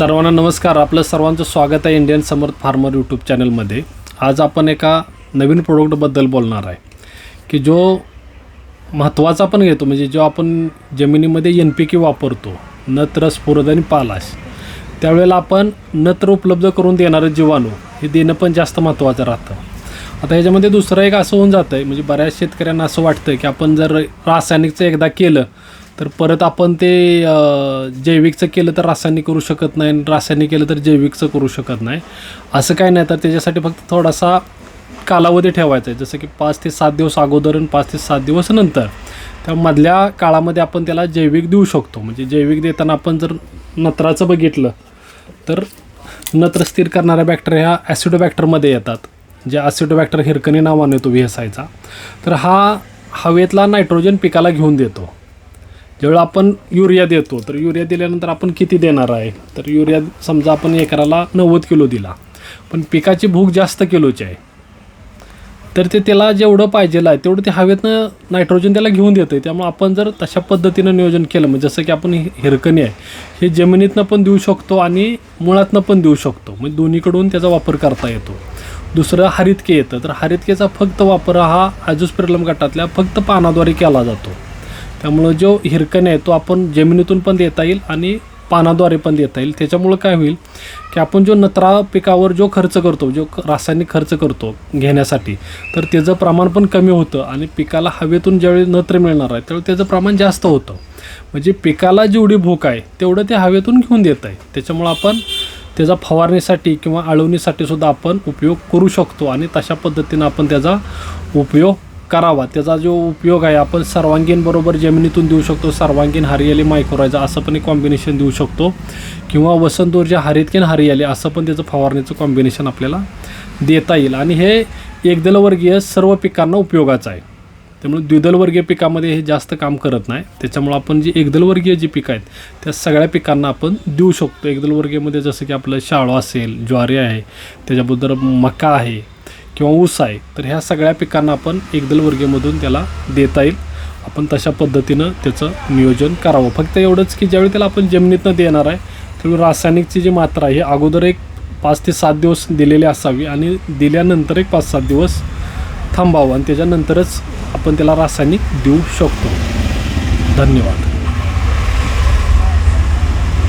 सर्वांना नमस्कार. आपलं सर्वांचं स्वागत आहे इंडियन समर्थ फार्मर यूट्यूब चॅनलमध्ये आज आपण एका नवीन प्रोडक्टबद्दल बोलणार आहे की जो महत्त्वाचा पण घेतो म्हणजे जो आपण जमिनीमध्ये एन पी के वापरतो नत्र स्फुरद आणि पालाश त्यावेळेला आपण नत्र उपलब्ध करून देणारं जीवाणू हे देणं पण जास्त महत्त्वाचं राहतं. आता ह्याच्यामध्ये दुसरं एक असं होऊन जातं आहे म्हणजे बऱ्याच शेतकऱ्यांना असं वाटतं की आपण जर रासायनिकचं एकदा केलं तर परत आपण ते जैविकचं केलं तर रासायनिक करू शकत नाही आणि रासायनिक केलं तर जैविकचं करू शकत नाही. असं काय नाही तर त्याच्यासाठी फक्त थोडासा कालावधी ठेवायचा आहे. जसं की पाच ते सात दिवस अगोदर आणि पाच ते सात दिवस नंतर. त्या मधल्या काळामध्ये आपण त्याला जैविक देऊ शकतो. म्हणजे जैविक देताना आपण जर नत्राचं बघितलं तर नत्र स्थिर करणाऱ्या बॅक्टेरिया ह्या ॲसिडोबॅक्टरमध्ये येतात. जे ॲसिडोबॅक्टर हिरकणी नावाने एस आयचा तर हा हवेतला नायट्रोजन पिकाला घेऊन देतो. ज्यावेळेला आपण युरिया देतो तर युरिया दिल्यानंतर आपण किती देणार आहे? तर युरिया समजा आपण एकराला नव्वद किलो दिला पण पिकाची भूक जास्त किलोची आहे. तर ते त्याला जेवढं पाहिजेलं आहे तेवढं ते हवेतनं नायट्रोजन त्याला घेऊन देतं आहे त्यामुळे आपण जर तशा पद्धतीनं नियोजन केलं म्हणजे जसं की आपण हिरकणी आहे हे जमिनीतनं पण देऊ शकतो आणि मुळातनं पण देऊ शकतो. म्हणजे दोन्हीकडून त्याचा वापर करता येतो. दुसरं हरितके येतं. तर हरितकेचा फक्त वापर हा आजूस्पिरलम गटातल्या फक्त पानाद्वारे केला जातो. त्यामुळं जो हिरकण आहे तो आपण जमिनीतून पण देता येईल आणि पानाद्वारे पण देता येईल. त्याच्यामुळं काय होईल की आपण जो नत्रा पिकावर जो खर्च करतो जो रासायनिक खर्च करतो घेण्यासाठी तर त्याचं प्रमाण पण कमी होतं आणि पिकाला हवेतून ज्यावेळी नत्र मिळणार आहे त्यावेळी त्याचं प्रमाण जास्त होतं. म्हणजे पिकाला जेवढी भूक आहे तेवढं ते हवेतून घेऊन देत आहे. त्याच्यामुळं आपण त्याचा फवारणीसाठी किंवा आळवणीसाठी सुद्धा आपण उपयोग करू शकतो आणि तशा पद्धतीनं आपण त्याचा उपयोग करावा. त्याचा जो उपयोग आहे आपण सर्वांगीणबरोबर जमिनीतून देऊ शकतो सर्वांगीण हरियाली मायक्रोरायझा असं पण एक कॉम्बिनेशन देऊ शकतो. किंवा वसंत ऊर्जा हरितकीन हरियाली असं पण त्याचं फवारणीचं कॉम्बिनेशन आपल्याला देता येईल. आणि हे एकदलवर्गीय सर्व पिकांना उपयोगाचं आहे. त्यामुळे द्विदलवर्गीय पिकामध्ये हे जास्त काम करत नाही. त्याच्यामुळं आपण जी एकदलवर्गीय जी पिकं आहेत त्या सगळ्या पिकांना आपण देऊ शकतो. एकदलवर्गीयमध्ये जसं की आपलं शाळो असेल ज्वारी आहे त्याच्याबद्दल मका आहे किंवा ऊस आहे तर ह्या सगळ्या पिकांना आपण एकदलवर्गीयमधून त्याला देता येईल. आपण तशा पद्धतीनं त्याचं नियोजन करावं. फक्त एवढंच की ज्यावेळी त्याला आपण जमिनीतनं देणार आहे त्यावेळी रासायनिकची जी मात्रा आहे ही अगोदर एक पाच ते सात दिवस दिलेली असावी आणि दिल्यानंतर एक पाच सात दिवस थांबावं आणि त्याच्यानंतरच आपण त्याला रासायनिक देऊ शकतो. धन्यवाद.